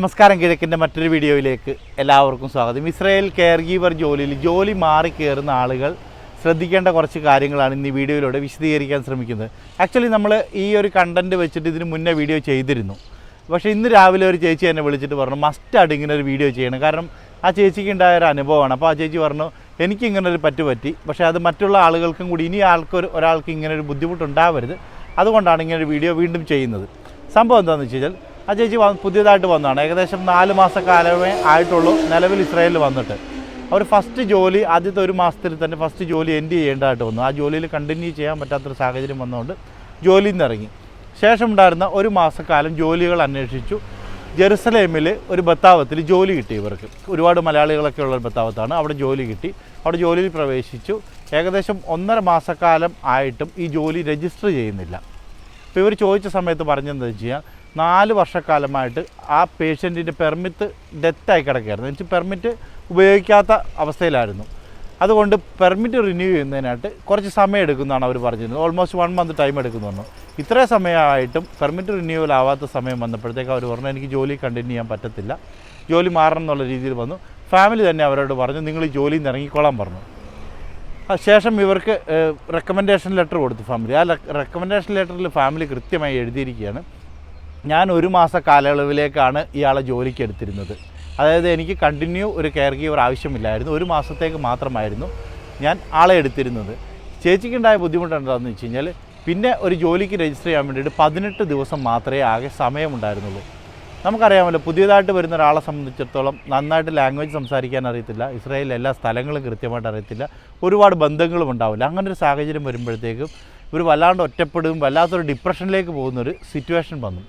നമസ്കാരം കിഴക്കിന്റെ മറ്റൊരു വീഡിയോയിലേക്ക് എല്ലാവർക്കും സ്വാഗതം. ഇസ്രയേൽ കെയർ ഗീവർ ജോലിയിൽ ജോലി മാറി കയറുന്ന ആളുകൾ ശ്രദ്ധിക്കേണ്ട കുറച്ച് കാര്യങ്ങളാണ് ഇന്ന് ഈ വീഡിയോയിലൂടെ വിശദീകരിക്കാൻ ശ്രമിക്കുന്നത്. ആക്ച്വലി നമ്മൾ ഈ ഒരു കണ്ടന്റ് വെച്ചിട്ട് ഇതിന് മുന്നേ വീഡിയോ ചെയ്തിരുന്നു. പക്ഷേ ഇന്ന് രാവിലെ ഒരു ചേച്ചി എന്നെ വിളിച്ചിട്ട് പറഞ്ഞു മസ്റ്റ് മസ്റ്റായിട്ട് ഇങ്ങനെ ഒരു വീഡിയോ ചെയ്യണം. കാരണം ആ ചേച്ചിക്ക് ഉണ്ടായ ഒരു അനുഭവമാണ്. അപ്പോൾ ആ ചേച്ചി പറഞ്ഞു എനിക്ക് ഇങ്ങനെ ഒരു പറ്റു പറ്റി. പക്ഷേ അത് മറ്റുള്ള ആളുകൾക്കും കൂടി ഇനി ആൾക്കൊരു ഒരാൾക്ക് ഇങ്ങനെ ഒരു ബുദ്ധിമുട്ടുണ്ടാവരുത്. അതുകൊണ്ടാണ് ഇങ്ങനെ ഒരു വീഡിയോ വീണ്ടും ചെയ്യുന്നത്. സംഭവം എന്താണെന്ന് വെച്ച് കഴിഞ്ഞാൽ ആ ചേച്ചി പുതിയതായിട്ട് വന്നതാണ്. ഏകദേശം നാല് മാസക്കാലമേ ആയിട്ടുള്ളൂ നിലവിൽ ഇസ്രായേലിൽ വന്നിട്ട്. അവർ ഫസ്റ്റ് ജോലി ആദ്യത്തെ ഒരു മാസത്തിൽ തന്നെ ഫസ്റ്റ് ജോലി എൻഡ് ചെയ്യേണ്ടതായിട്ട് വന്നു. ആ ജോലിയിൽ കണ്ടിന്യൂ ചെയ്യാൻ പറ്റാത്തൊരു സാഹചര്യം വന്നതുകൊണ്ട് ജോലിയിൽ നിന്ന് ഇറങ്ങി. ശേഷം ഉണ്ടായിരുന്ന ഒരു മാസക്കാലം ജോലികൾ അന്വേഷിച്ചു. ജെറുസലേമിൽ ഒരു ബത്താവത്തിൽ ജോലി കിട്ടി ഇവർക്ക്. ഒരുപാട് മലയാളികളൊക്കെ ഉള്ള ബത്താവത്താണ്. അവിടെ ജോലി കിട്ടി. അവിടെ ജോലിയിൽ പ്രവേശിച്ചു. ഏകദേശം ഒന്നര മാസക്കാലം ആയിട്ടും ഈ ജോലി രജിസ്റ്റർ ചെയ്യുന്നില്ല. അപ്പോൾ ഇവർ ചോദിച്ച സമയത്ത് പറഞ്ഞെന്താ വെച്ച് കഴിഞ്ഞാൽ നാല് വർഷക്കാലമായിട്ട് ആ പേഷ്യന്റിന്റെ പെർമിറ്റ് ഡെത്തായി കിടക്കുകയായിരുന്നു. എനിക്ക് പെർമിറ്റ് ഉപയോഗിക്കാത്ത അവസ്ഥയിലായിരുന്നു. അതുകൊണ്ട് പെർമിറ്റ് റിന്യൂ ചെയ്യുന്നതിനായിട്ട് കുറച്ച് സമയം എടുക്കുന്നതാണ് അവർ പറഞ്ഞിരുന്നത്. ഓൾമോസ്റ്റ് വൺ മന്ത് ടൈം എടുക്കുന്നു പറഞ്ഞു ഇത്രയും സമയമായിട്ടും പെർമിറ്റ് റിന്യൂവൽ ആവാത്ത സമയം വന്നപ്പോഴത്തേക്ക് അവർ പറഞ്ഞു എനിക്ക് ജോലി കണ്ടിന്യൂ ചെയ്യാൻ പറ്റത്തില്ല. ജോലി മാറണം എന്നുള്ള രീതിയിൽ വന്നു. ഫാമിലി തന്നെ അവരോട് പറഞ്ഞു നിങ്ങൾ ഈ ജോലിയിൽ നിന്ന് ഇറങ്ങിക്കോളാൻ പറഞ്ഞു. ശേഷം ഇവർക്ക് റെക്കമെൻഡേഷൻ ലെറ്റർ കൊടുത്തു ഫാമിലി ആ റെക്കമെൻഡേഷൻ ലെറ്ററിൽ ഫാമിലി കൃത്യമായി എഴുതിയിരിക്കുകയാണ്. ഞാൻ ഒരു മാസ കാലയളവിലേക്കാണ് ഇയാളെ ജോലിക്ക് എടുത്തിരുന്നത്. അതായത് എനിക്ക് കണ്ടിന്യൂ ഒരു കെയർ ഗീവർ ആവശ്യമില്ലായിരുന്നു. ഒരു മാസത്തേക്ക് മാത്രമായിരുന്നു ഞാൻ ആളെ എടുത്തിരുന്നത്. ചേച്ചിക്കുണ്ടായ ബുദ്ധിമുട്ട് എന്താണെന്ന് വെച്ച് കഴിഞ്ഞാൽ പിന്നെ ഒരു ജോലിക്ക് രജിസ്റ്റർ ചെയ്യാൻ വേണ്ടിയിട്ട് പതിനെട്ട് ദിവസം മാത്രമേ ആകെ സമയമുണ്ടായിരുന്നുള്ളൂ. നമുക്കറിയാമല്ലോ പുതിയതായിട്ട് വരുന്ന ഒരാളെ സംബന്ധിച്ചിടത്തോളം നന്നായിട്ട് ലാംഗ്വേജ് സംസാരിക്കാൻ അറിയത്തില്ല. ഇസ്രായേലിലെ എല്ലാ സ്ഥലങ്ങളും കൃത്യമായിട്ട് അറിയത്തില്ല. ഒരുപാട് ബന്ധങ്ങളും ഉണ്ടാവില്ല. അങ്ങനെ ഒരു സാഹചര്യം വരുമ്പോഴത്തേക്കും ഇവർ വല്ലാണ്ട് ഒറ്റപ്പെടും വല്ലാത്തൊരു ഡിപ്രഷനിലേക്ക് പോകുന്നൊരു സിറ്റുവേഷൻ വന്നു.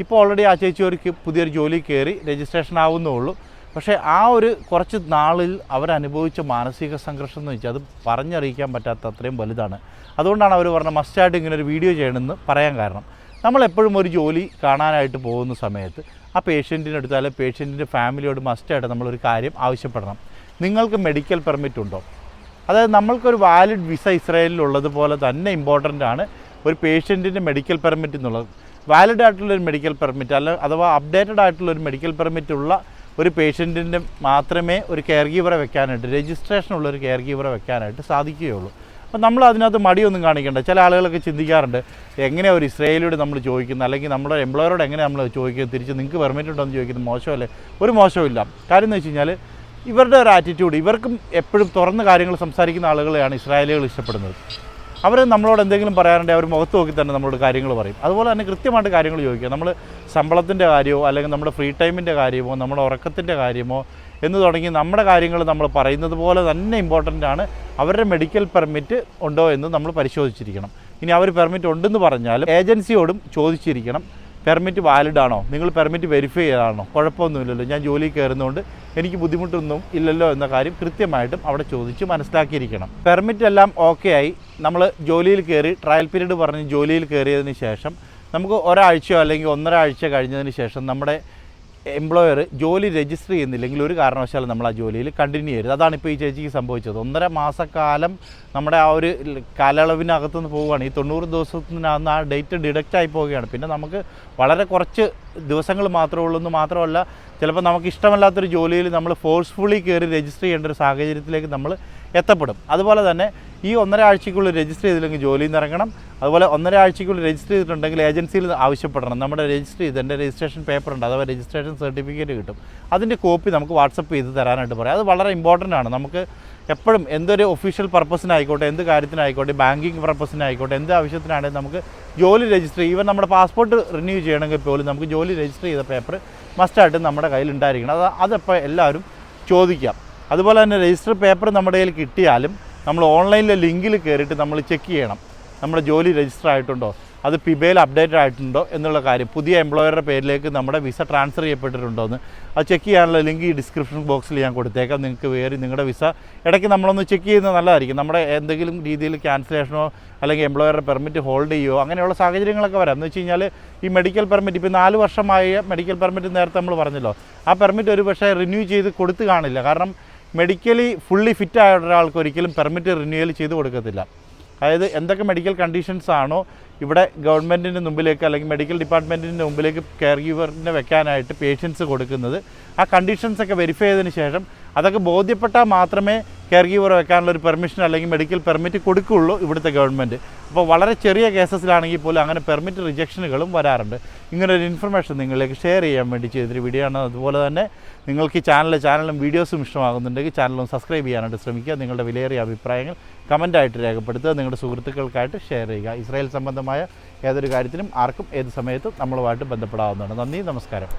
ഇപ്പോൾ ഓൾറെഡി ആ ചേച്ചി ഒരു പുതിയൊരു ജോലി കയറി രജിസ്ട്രേഷൻ ആവുന്നുള്ളൂ. പക്ഷേ ആ ഒരു കുറച്ച് നാളിൽ അവരനുഭവിച്ച മാനസിക സംഘർഷം എന്ന് വെച്ചാൽ അത് പറഞ്ഞറിയിക്കാൻ പറ്റാത്ത അത്രയും വലുതാണ്. അതുകൊണ്ടാണ് അവർ പറഞ്ഞ മസ്റ്റായിട്ട് ഇങ്ങനെ ഒരു വീഡിയോ ചെയ്യണമെന്ന് പറയാൻ കാരണം. നമ്മളെപ്പോഴും ഒരു ജോലി കാണാനായിട്ട് പോകുന്ന സമയത്ത് ആ പേഷ്യന്റിന്റെ അടുത്ത് അല്ലെങ്കിൽ പേഷ്യന്റിന്റെ ഫാമിലിയോട് മസ്റ്റായിട്ട് നമ്മളൊരു കാര്യം ആവശ്യപ്പെടണം. നിങ്ങൾക്ക് മെഡിക്കൽ പെർമിറ്റ് ഉണ്ടോ? അതായത് നമ്മൾക്കൊരു വാലിഡ് വിസ ഇസ്രായേലിൽ ഉള്ളതുപോലെ തന്നെ ഇമ്പോർട്ടന്റ് ആണ് ഒരു പേഷ്യന്റിന്റെ മെഡിക്കൽ പെർമിറ്റ് എന്നുള്ളത്. വാലിഡ് ആയിട്ടുള്ള ഒരു മെഡിക്കൽ പെർമിറ്റ് അല്ല അഥവാ അപ്ഡേറ്റഡ് ആയിട്ടുള്ള ഒരു മെഡിക്കൽ പെർമിറ്റ് ഉള്ള ഒരു പേഷ്യന്റിന്റെ മാത്രമേ ഒരു കെയർ ഗീവറെ വെക്കാനായിട്ട് രജിസ്ട്രേഷൻ ഉള്ള ഒരു കെയർ ഗീവറെ വെക്കാനായിട്ട് സാധിക്കുകയുള്ളൂ. അപ്പോൾ നമ്മൾ അതിനകത്ത് മടിയൊന്നും കാണിക്കേണ്ട. ചില ആളുകളൊക്കെ ചിന്തിക്കാറുണ്ട് എങ്ങനെയാണ് ഒരു ഇസ്രയേലിയോട് നമ്മൾ ചോദിക്കുന്നത്? അല്ലെങ്കിൽ നമ്മുടെ എംപ്ലോയറോട് എങ്ങനെ നമ്മൾ ചോദിക്കുന്നത്? തിരിച്ച് നിങ്ങൾക്ക് പെർമിറ്റ് ഉണ്ടോ എന്ന് ചോദിക്കുന്നത് മോശമല്ലേ? ഒരു മോശമില്ല കാര്യം എന്ന് വെച്ച് കഴിഞ്ഞാൽ ഇവരുടെ ഒരു ആറ്റിറ്റ്യൂഡ് ഇവർക്കും എപ്പോഴും തുറന്ന് കാര്യങ്ങൾ സംസാരിക്കുന്ന ആളുകളെയാണ് ഇസ്രായേലികൾ ഇഷ്ടപ്പെടുന്നത്. അവർ നമ്മളോട് എന്തെങ്കിലും പറയാറുണ്ടെങ്കിൽ അവർ മുഖത്ത് നോക്കി തന്നെ നമ്മളോട് കാര്യങ്ങൾ പറയും. അതുപോലെ തന്നെ കൃത്യമായിട്ട് കാര്യങ്ങൾ ചോദിക്കുക. നമ്മൾ ശമ്പളത്തിന്റെ കാര്യമോ അല്ലെങ്കിൽ നമ്മുടെ ഫ്രീ ടൈമിന്റെ കാര്യമോ നമ്മുടെ ഉറക്കത്തിന്റെ കാര്യമോ എന്ന് തുടങ്ങി നമ്മുടെ കാര്യങ്ങൾ നമ്മൾ പറയുന്നത് പോലെ തന്നെ ഇമ്പോർട്ടന്റ് ആണ്. അവരുടെ മെഡിക്കൽ പെർമിറ്റ് ഉണ്ടോ എന്ന് നമ്മൾ പരിശോധിച്ചിരിക്കണം. ഇനി അവർ പെർമിറ്റ് ഉണ്ടെന്ന് പറഞ്ഞാലും ഏജൻസിയോടും ചോദിച്ചിരിക്കണം. പെർമിറ്റ് വാലിഡ് ആണോ? നിങ്ങൾ പെർമിറ്റ് വെരിഫൈ ചെയ്താണോ? കുഴപ്പമൊന്നുമില്ലല്ലോ. ഞാൻ ജോലി കയറുന്നതുകൊണ്ട് എനിക്ക് ബുദ്ധിമുട്ടൊന്നും ഇല്ലല്ലോ എന്ന കാര്യം കൃത്യമായിട്ടും അവിടെ ചോദിച്ച് മനസ്സിലാക്കിയിരിക്കണം. പെർമിറ്റ് എല്ലാം ഓക്കെ ആയി. നമ്മൾ ജോലിയിൽ കയറി ട്രയൽ പീരീഡ് പറഞ്ഞ് ജോലിയിൽ കയറിയതിന് ശേഷം നമുക്ക് ഒരാഴ്ചയോ അല്ലെങ്കിൽ ഒന്നര ആഴ്ച കഴിഞ്ഞതിന് ശേഷം നമ്മുടെ എംപ്ലോയർ ജോലി രജിസ്റ്റർ ചെയ്യുന്നില്ലെങ്കിൽ ഒരു കാരണവശാലും നമ്മൾ ആ ജോലിയിൽ കണ്ടിന്യൂ ചെയ്യരുത്. അതാണ് ഇപ്പോൾ ഈ ചേച്ചിക്ക് സംഭവിച്ചത്. ഒന്നര മാസക്കാലം നമ്മുടെ ആ ഒരു കാലയളവിനകത്തു നിന്ന് പോവുകയാണ്. ഈ തൊണ്ണൂറ് ദിവസത്തിനകത്ത് ആ ഡേറ്റ് ഡിഡക്റ്റ് ആയി പോവുകയാണ്. പിന്നെ നമുക്ക് വളരെ കുറച്ച് ദിവസങ്ങൾ മാത്രമേ ഉള്ളൂ എന്ന് മാത്രമല്ല ചിലപ്പോൾ നമുക്ക് ഇഷ്ടമല്ലാത്തൊരു ജോലിയിൽ നമ്മൾ ഫോഴ്സ്ഫുള്ളി കയറി രജിസ്റ്റർ ചെയ്യേണ്ട ഒരു സാഹചര്യത്തിലേക്ക് നമ്മൾ എത്തപ്പെടും. അതുപോലെ തന്നെ ഈ ഒന്നര ആഴ്ചയ്ക്കുള്ളിൽ രജിസ്റ്റർ ചെയ്തില്ലെങ്കിൽ ജോലിയിൽ നിന്ന് ഇറങ്ങണം. അതുപോലെ ഒന്നര ആഴ്ചയ്ക്കുള്ളിൽ രജിസ്റ്റർ ചെയ്തിട്ടുണ്ടെങ്കിൽ ഏജൻസിയിൽ ആവശ്യപ്പെടണം. നമ്മുടെ രജിസ്റ്റർ ചെയ്ത് എന്റെ രജിസ്ട്രേഷൻ പേപ്പർ ഉണ്ട് അഥവാ രജിസ്ട്രേഷൻ സർട്ടിഫിക്കറ്റ് കിട്ടും. അതിന്റെ കോപ്പി നമുക്ക് വാട്സപ്പ് ചെയ്ത് തരാനായിട്ട് പറയാം. അത് വളരെ ഇമ്പോർട്ടന്റ് ആണ്. നമുക്ക് എപ്പോഴും എന്തൊരു ഒഫീഷ്യൽ പർപ്പസിനായിക്കോട്ടെ എന്ത് കാര്യത്തിനായിക്കോട്ടെ ബാങ്കിങ് പർപ്പസിനായിക്കോട്ടെ എന്ത് ആവശ്യത്തിനാണെങ്കിലും നമുക്ക് ജോലി രജിസ്റ്റർ ഈവൻ നമ്മുടെ പാസ്പോർട്ട് റിന്യൂ ചെയ്യണമെങ്കിൽ പോലും നമുക്ക് ജോലി രജിസ്റ്റർ ചെയ്ത പേപ്പർ മസ്റ്റായിട്ട് നമ്മുടെ കയ്യിൽ ഉണ്ടായിരിക്കണം. അത് അതെപ്പോൾ എല്ലാവരും ചോദിക്കാം. അതുപോലെ തന്നെ രജിസ്റ്റർ പേപ്പർ നമ്മുടെ കയ്യിൽ കിട്ടിയാലും നമ്മൾ ഓൺലൈനിലെ ലിങ്കിൽ കയറിയിട്ട് നമ്മൾ ചെക്ക് ചെയ്യണം. നമ്മുടെ ജോലി രജിസ്റ്റർ ആയിട്ടുണ്ടോ? അത് പിബയിൽ അപ്ഡേറ്റഡ് ആയിട്ടുണ്ടോ എന്നുള്ള കാര്യം. പുതിയ എംപ്ലോയറുടെ പേരിലേക്ക് നമ്മുടെ വിസ ട്രാൻസ്ഫർ ചെയ്യപ്പെട്ടിട്ടുണ്ടോ എന്ന് അത് ചെക്ക് ചെയ്യാനുള്ള ലിങ്ക് ഈ ഡിസ്ക്രിപ്ഷൻ ബോക്സിൽ ഞാൻ കൊടുത്തേക്കാം. നിങ്ങൾക്ക് വേറെ നിങ്ങളുടെ വിസ ഇടയ്ക്ക് നമ്മളൊന്ന് ചെക്ക് ചെയ്യുന്നത് നല്ലതായിരിക്കും. നമ്മുടെ എന്തെങ്കിലും രീതിയിൽ ക്യാൻസലേഷനോ അല്ലെങ്കിൽ എംപ്ലോയറുടെ പെർമിറ്റ് ഹോൾഡ് ചെയ്യുമോ അങ്ങനെയുള്ള സാഹചര്യങ്ങളൊക്കെ വരാം. എന്ന് വെച്ച് കഴിഞ്ഞാൽ ഈ മെഡിക്കൽ പെർമിറ്റ് ഇപ്പോൾ നാല് വർഷമായ മെഡിക്കൽ പെർമിറ്റ് നേരത്തെ നമ്മൾ പറഞ്ഞല്ലോ. ആ പെർമിറ്റ് ഒരു പക്ഷേ റിന്യൂ ചെയ്ത് കൊടുത്തു കാണില്ല. കാരണം മെഡിക്കലി ഫുള്ളി ഫിറ്റ് ആയ ഒരാൾക്ക് ഒരിക്കലും പെർമിറ്റ് റിന്യൂവൽ ചെയ്ത് കൊടുക്കത്തില്ല. അതായത് എന്തൊക്കെ മെഡിക്കൽ കണ്ടീഷൻസ് ആണോ ഇവിടെ ഗവൺമെന്റിന്റെ മുമ്പിലേക്ക് അല്ലെങ്കിൽ മെഡിക്കൽ ഡിപ്പാർട്ട്മെന്റിന്റെ മുമ്പിലേക്ക് കെയർ ഗീവറിനെ വെക്കാനായിട്ട് പേഷ്യൻസ് കൊടുക്കുന്നത് ആ കണ്ടീഷൻസൊക്കെ വെരിഫൈ ചെയ്തതിന് ശേഷം അതൊക്കെ ബോധ്യപ്പെട്ടാൽ മാത്രമേ കെയർ ഗീവർ വെക്കാനുള്ള ഒരു പെർമിഷൻ അല്ലെങ്കിൽ മെഡിക്കൽ പെർമിറ്റ് കൊടുക്കുകയുള്ളൂ ഇവിടുത്തെ ഗവൺമെന്റ് അപ്പോൾ വളരെ ചെറിയ കേസസിലാണെങ്കിൽ പോലും അങ്ങനെ പെർമിറ്റ് റിജക്ഷനുകളും വരാറുണ്ട്. ഇങ്ങനൊരു ഇൻഫർമേഷൻ നിങ്ങളിലേക്ക് ഷെയർ ചെയ്യാൻ വേണ്ടി ചെയ്തൊരു വീഡിയോ ആണ്. അതുപോലെ തന്നെ നിങ്ങൾക്ക് ചാനൽ ചാനലും വീഡിയോസും ഇഷ്ടമാകുന്നുണ്ടെങ്കിൽ ചാനലും സബ്സ്ക്രൈബ് ചെയ്യാനായിട്ട് ശ്രമിക്കുക. നിങ്ങളുടെ വിലയേറിയ അഭിപ്രായങ്ങൾ കമന്റായിട്ട് രേഖപ്പെടുത്തുക. നിങ്ങളുടെ സുഹൃത്തുക്കൾക്കായിട്ട് ഷെയർ ചെയ്യുക. ഇസ്രായേൽ സംബന്ധമായ ഏതൊരു കാര്യത്തിനും ആർക്കും ഏത് സമയത്തും നമ്മളുമായിട്ട് ബന്ധപ്പെടാവുന്നതാണ്. നന്ദി നമസ്കാരം.